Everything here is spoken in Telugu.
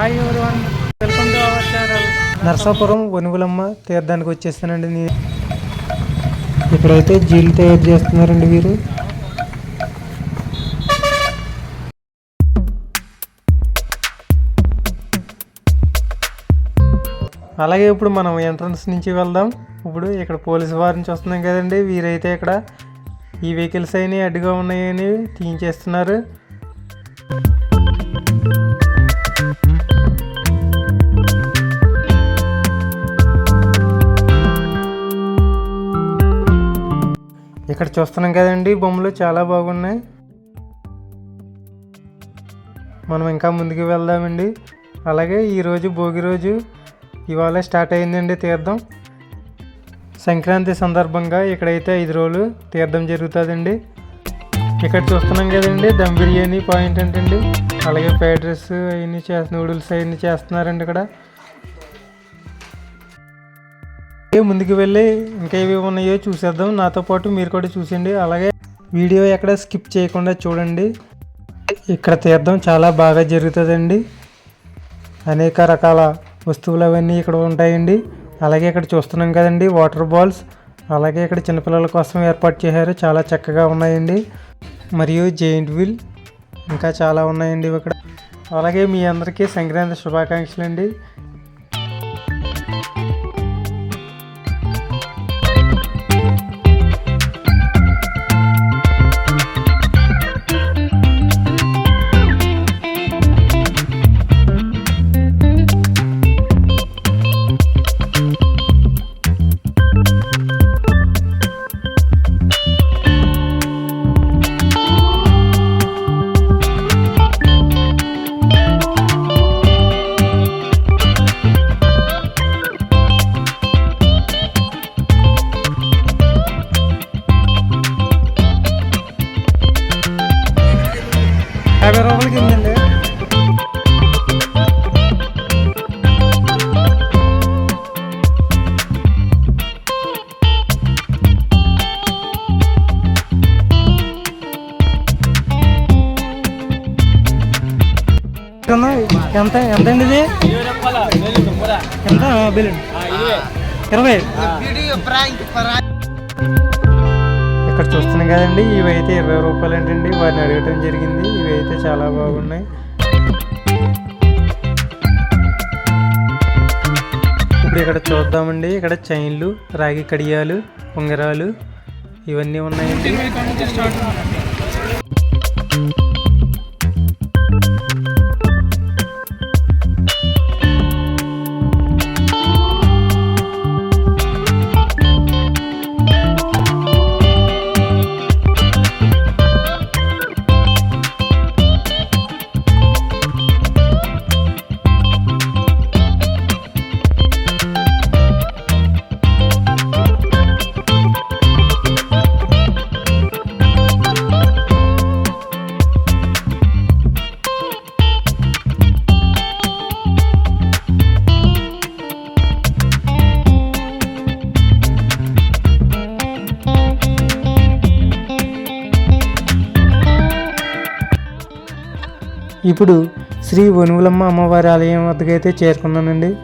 Hi everyone welcome to our channel Narsapuram Vanugulamma తీర్థానికి వచ్చేస్తానండి నేను. ఇక్కడైతే జీలు తయారు చేస్తున్నారండి వీరు. అలాగే ఇప్పుడు మనం ఎంట్రన్స్ నుంచి వెళ్దాం. ఇప్పుడు ఇక్కడ పోలీసు వారిని చూస్తున్నాం కదండి. వీరైతే ఇక్కడ ఈ వెహికల్స్ అయినా అడ్డుగా ఉన్నాయని తీయించేస్తున్నారు. ఇక్కడ చూస్తున్నాం కదండి బొమ్మలు చాలా బాగున్నాయి. మనం ఇంకా ముందుకు వెళ్దామండి. అలాగే ఈరోజు భోగి రోజు ఇవాళ స్టార్ట్ అయిందండి తీర్థం. సంక్రాంతి సందర్భంగా ఇక్కడైతే ఐదు రోజులు తీర్థం జరుగుతుందండి. ఇక్కడ చూస్తున్నాం కదండి దమ్ బిర్యానీ పాయింట్ ఏంటండి అలాగే ఫ్రైడ్ రైస్ అవన్నీ చేస్తున్న నూడిల్స్ అవన్నీ చేస్తున్నారండి ఇక్కడ. ముందుకు వెళ్ళి ఇంకా ఏవి ఉన్నాయో చూసేద్దాం. నాతో పాటు మీరు కూడా చూసండి అలాగే వీడియో ఎక్కడ స్కిప్ చేయకుండా చూడండి. ఇక్కడ తీర్థం చాలా బాగా జరుగుతుందండి. అనేక రకాల వస్తువులు అవన్నీ ఇక్కడ ఉంటాయండి. అలాగే ఇక్కడ చూస్తున్నాం కదండి వాటర్ బాల్స్. అలాగే ఇక్కడ చిన్నపిల్లల కోసం ఏర్పాటు చేశారు. చాలా చక్కగా ఉన్నాయండి. మరియు జైంట్ వీల్ ఇంకా చాలా ఉన్నాయండి ఇక్కడ. అలాగే మీ అందరికీ సంక్రాంతి శుభాకాంక్షలు అండి యాభై రూపాయలకి ఉందండి ఎంత ఎంత అండి ఇది ఎంత బిల్ ఇరవై ఇక్కడ చూస్తున్నాం కదండి. ఇవి అయితే ఇరవై రూపాయలు ఏంటండి వారిని అడగటం జరిగింది. ఇవి అయితే చాలా బాగున్నాయి. ఇప్పుడు ఇక్కడ చూద్దామండి. ఇక్కడ చైన్లు రాగి కడియాలు ఉంగరాలు ఇవన్నీ ఉన్నాయండి. ఇప్పుడు శ్రీ వనువులమ్మ అమ్మవారి ఆలయం వద్దకైతే చేరుకున్నానండి.